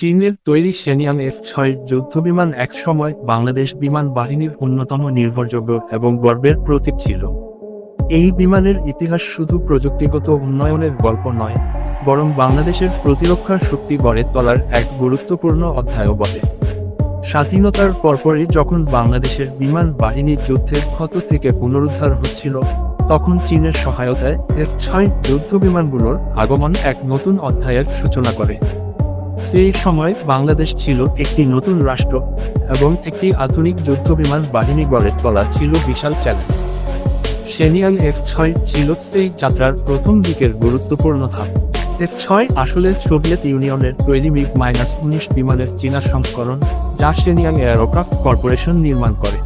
চীনের তৈরি সেনিয়াং এফ ছয় যুদ্ধবিমান একসময় বাংলাদেশ বিমান বাহিনীর অন্যতম নির্ভরযোগ্য এবং গর্বের প্রতীক ছিল। এই বিমানের ইতিহাস শুধু প্রযুক্তিগত উন্নয়নের গল্প নয়, বরং বাংলাদেশের প্রতিরক্ষা শক্তি গড়ে তোলার এক গুরুত্বপূর্ণ অধ্যায়ও বটে। স্বাধীনতার পরপরই যখন বাংলাদেশের বিমান বাহিনী যুদ্ধের ক্ষত থেকে পুনরুদ্ধার হচ্ছিল, তখন চীনের সহায়তায় এফ ছয় যুদ্ধ বিমানগুলোর আগমন এক নতুন অধ্যায়ের সূচনা করে। সেই সময় বাংলাদেশ ছিল একটি নতুন রাষ্ট্র এবং একটি আধুনিক যুদ্ধ বিমান বাহিনী গড়ে তোলা ছিল বিশাল চ্যালেঞ্জ সেনিয়াল এফ ছয় ছিল সেই যাত্রার প্রথম দিকের গুরুত্বপূর্ণ ধাপ। এফ ছয় আসলে সোভিয়েত ইউনিয়নের তৈরি মিগ মাইনাস উনিশ বিমানের চীনা সংস্করণ যা সেনিয়াং এয়ারক্রাফট কর্পোরেশন নির্মাণ করে।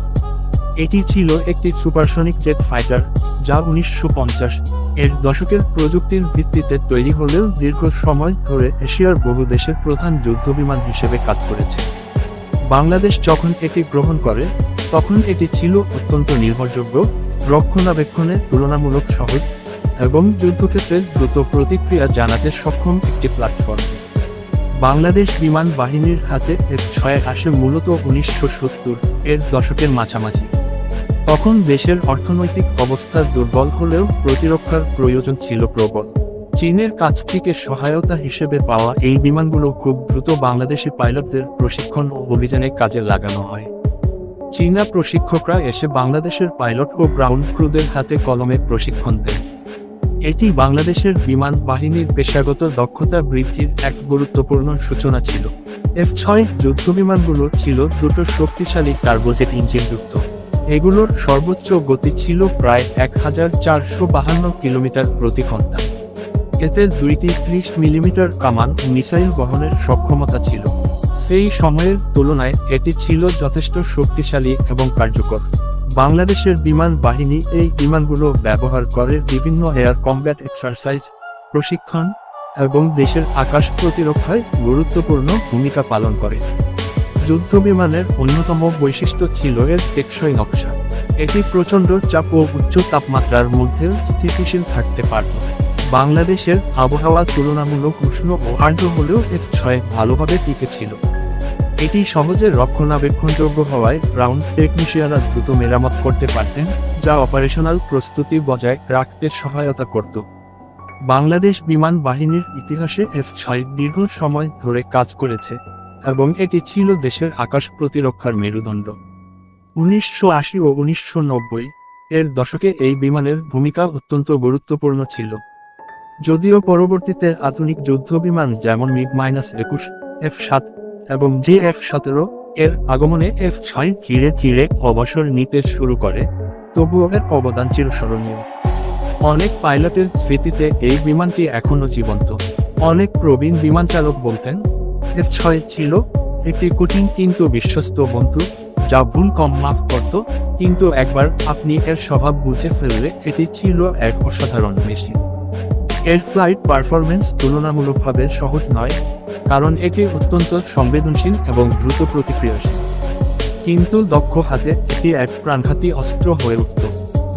এটি ছিল একটি সুপারসনিক জেট ফাইটার যা উনিশশো পঞ্চাশ এর দশকের প্রযুক্তির ভিত্তিতে তৈরি হলেও দীর্ঘ সময় ধরে এশিয়ার বহু দেশের প্রধান যুদ্ধবিমান হিসেবে কাজ করেছে। বাংলাদেশ যখন এটি গ্রহণ করে, তখন এটি ছিল অত্যন্ত নির্ভরযোগ্য, রক্ষণাবেক্ষণে তুলনামূলক সহজ এবং যুদ্ধক্ষেত্রে দ্রুত প্রতিক্রিয়া জানাতে সক্ষম একটি প্ল্যাটফর্ম বাংলাদেশ বিমান বাহিনীর হাতে এর ছয় আসে মূলত উনিশশো সত্তর এর দশকের মাঝামাঝি। তখন দেশের অর্থনৈতিক অবস্থা দুর্বল হলেও প্রতিরক্ষার প্রয়োজন ছিল প্রবল। চীনের কাছ থেকে সহায়তা হিসেবে পাওয়া এই বিমানগুলো খুব দ্রুত বাংলাদেশি পাইলটদের প্রশিক্ষণ ও অভিযানে কাজে লাগানো হয়। চীনা প্রশিক্ষকরা এসে বাংলাদেশের পাইলট ও গ্রাউন্ড ক্রুদের হাতে কলমে প্রশিক্ষণ দেন। এটি বাংলাদেশের বিমান বাহিনীর পেশাগত দক্ষতা বৃদ্ধির এক গুরুত্বপূর্ণ সূচনা ছিল। এফ ছয় যুদ্ধবিমানগুলো ছিল দুটো শক্তিশালী টার্বোজেট ইঞ্জিনযুক্ত। এগুলোর সর্বোচ্চ গতি ছিল প্রায় এক হাজার চারশো বাহান্ন কিলোমিটার প্রতি ঘণ্টা। এতে দুইটি ত্রিশ মিলিমিটার কামান মিসাইল বহনের সক্ষমতা ছিল। সেই সময়ের তুলনায় এটি ছিল যথেষ্ট শক্তিশালী এবং কার্যকর। বাংলাদেশের বিমান বাহিনী এই বিমানগুলো ব্যবহার করে বিভিন্ন এয়ার কমব্যাট এক্সারসাইজ, প্রশিক্ষণ এবং দেশের আকাশ প্রতিরক্ষায় গুরুত্বপূর্ণ ভূমিকা পালন করে। যুদ্ধ বিমানের অন্যতম বৈশিষ্ট্য ছিল এর টেকসই নকশা। এটি প্রচণ্ড চাপ ও উচ্চ তাপমাত্রার মধ্যে স্থিতিশীল থাকতে পারত। বাংলাদেশের আবহাওয়া তুলনামূলক উষ্ণ ও আর্দ্র হলেও এফ ছয় ভালোভাবে টিকে ছিল। এটি সহজে রক্ষণাবেক্ষণযোগ্য হওয়ায় গ্রাউন্ড টেকনিশিয়ানরা দ্রুত মেরামত করতে পারতেন, যা অপারেশনাল প্রস্তুতি বজায় রাখতে সহায়তা করত। বাংলাদেশ বিমান বাহিনীর ইতিহাসে এফ ছয় দীর্ঘ সময় ধরে কাজ করেছে। এবং এটি ছিল দেশের আকাশ প্রতিরক্ষার মেরুদণ্ড। উনিশশো আশি ও উনিশশো নব্বই এর দশকে এই বিমানের ভূমিকা অত্যন্ত গুরুত্বপূর্ণ ছিল। যদিও পরবর্তীতে আধুনিক যুদ্ধ বিমান যেমন মিগ মাইনাস একুশ, এফ সাত এবং জে এফ সতেরো এর আগমনে এফ ছয় ধীরে চিরে অবসর নিতে শুরু করে, তবুও এর অবদান চিরস্মরণীয় অনেক পাইলটের স্মৃতিতে এই বিমানটি এখনও জীবন্ত। অনেক প্রবীণ বিমান চালক বলতেন এফ ছয় ছিল একটি কঠিন কিন্তু বিশ্বস্ত বন্ধু, যা ভুল কম মাফ করত, কিন্তু একবার আপনি এর স্বভাব বুঝে ফেললে এটি ছিল এক অসাধারণ মেশিন। এর ফ্লাইট পারফরমেন্স তুলনামূলকভাবে সহজ নয়, কারণ এটি অত্যন্ত সংবেদনশীল এবং দ্রুত প্রতিক্রিয়াশীল। কিন্তু দক্ষ হাতে এটি এক প্রাণঘাতী অস্ত্র হয়ে উঠত।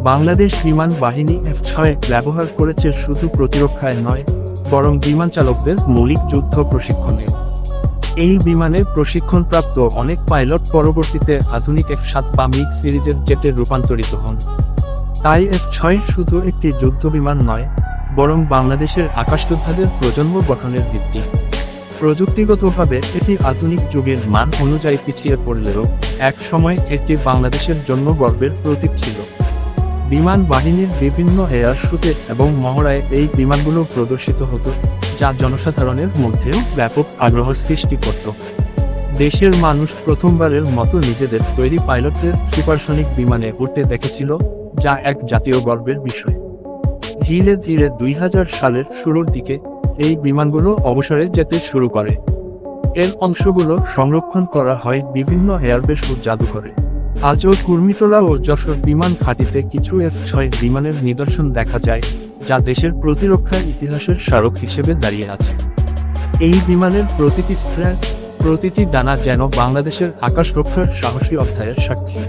বাংলাদেশ বিমান বাহিনী এফ ছয় ব্যবহার করেছে শুধু প্রতিরক্ষায় নয়, বরং বিমান চালকদের মৌলিক যুদ্ধ প্রশিক্ষণেও এই বিমানের প্রশিক্ষণপ্রাপ্ত অনেক পাইলট পরবর্তীতে আধুনিক এফ সাত বা মিগ সিরিজের জেটে রূপান্তরিত হন। তাই এফ ছয় শুধু একটি যুদ্ধ বিমান নয়, বরং বাংলাদেশের আকাশযোদ্ধাদের প্রজন্ম গঠনের ভিত্তি। প্রযুক্তিগতভাবে এটি আধুনিক যুগের মান অনুযায়ী পিছিয়ে পড়লেও, এক সময় এটি বাংলাদেশের জন্য গর্বের প্রতীক ছিল। বিমান বাহিনীর বিভিন্ন এয়ার শুটে এবং মহড়ায় এই বিমানগুলো প্রদর্শিত হতো, যা জনসাধারণের মধ্যেও ব্যাপক আগ্রহ সৃষ্টি করত। দেশের মানুষ প্রথমবারের মতো নিজেদের তৈরি পাইলটদের সুপারসনিক বিমানে উঠতে দেখেছিল, যা এক জাতীয় গর্বের বিষয়। ধীরে ধীরে দুই হাজার সালের শুরুর দিকে এই বিমানগুলো অবসরে যেতে শুরু করে। এর অংশগুলো সংরক্ষণ করা হয় বিভিন্ন এয়ারবেস ও জাদুঘরে। আজও কুর্মিটোলা ও যশোর বিমান ঘাঁটিতে কিছু এফ ছয় বিমানের নিদর্শন দেখা যায়, যা দেশের প্রতিরক্ষার ইতিহাসের স্মারক হিসেবে দাঁড়িয়ে আছে। এই বিমানের প্রতিটি স্ট্র্যাপ প্রতিটি ডানা যেন বাংলাদেশের আকাশ রক্ষার সাহসী অধ্যায়ের সাক্ষী।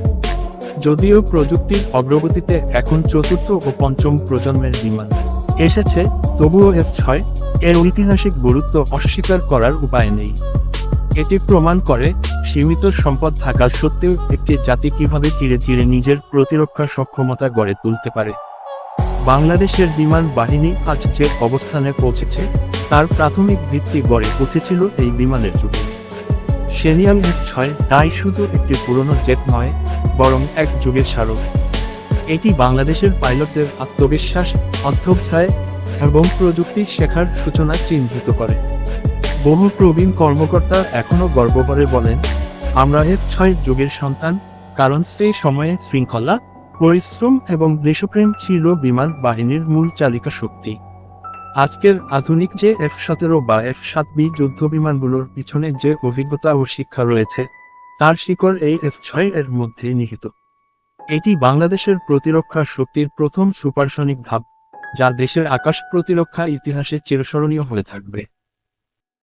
যদিও প্রযুক্তির অগ্রগতিতে এখন চতুর্থ ও পঞ্চম প্রজন্মের বিমান এসেছে, তবুও এফ ছয় এর ঐতিহাসিক গুরুত্ব অস্বীকার করার উপায় নেই। এটি প্রমাণ করে সীমিত সম্পদ থাকা সত্ত্বেও একটি জাতি কীভাবে ধীরে ধীরে নিজের প্রতিরক্ষা সক্ষমতা গড়ে তুলতে পারে? বাংলাদেশের বিমান বাহিনী আজ যে অবস্থানে পৌঁছেছে, তার প্রাথমিক ভিত্তি গড়ে উঠেছিল এই বিমানের যুগে। সেনিয়াম এক ছয় তাই শুধু একটি পুরনো জেট নয়, বরং এক যুগের স্মারক। এটি বাংলাদেশের পাইলটদের আত্মবিশ্বাস, অধ্যবসায় এবং প্রযুক্তি শেখার সূচনা চিহ্নিত করে। বহু প্রবীণ কর্মকর্তা এখনও গর্ব করে বলেন, আমরা এফ ছয় যুগের সন্তান, কারণ সেই সময়ে শৃঙ্খলা, পরিশ্রম এবং দেশপ্রেম ছিল বিমান বাহিনীর মূল চালিকা শক্তি। আজকের আধুনিক যে এফ সতেরো বা এফ সাত বি যুদ্ধ বিমানগুলোর পিছনে যে অভিজ্ঞতা ও শিক্ষা রয়েছে, তার শিকড় এই এফ ছয় এর মধ্যে নিহিত। এটি বাংলাদেশের প্রতিরক্ষা শক্তির প্রথম সুপারসনিক ধাপ, যা দেশের আকাশ প্রতিরক্ষা ইতিহাসে চিরস্মরণীয় হয়ে থাকবে।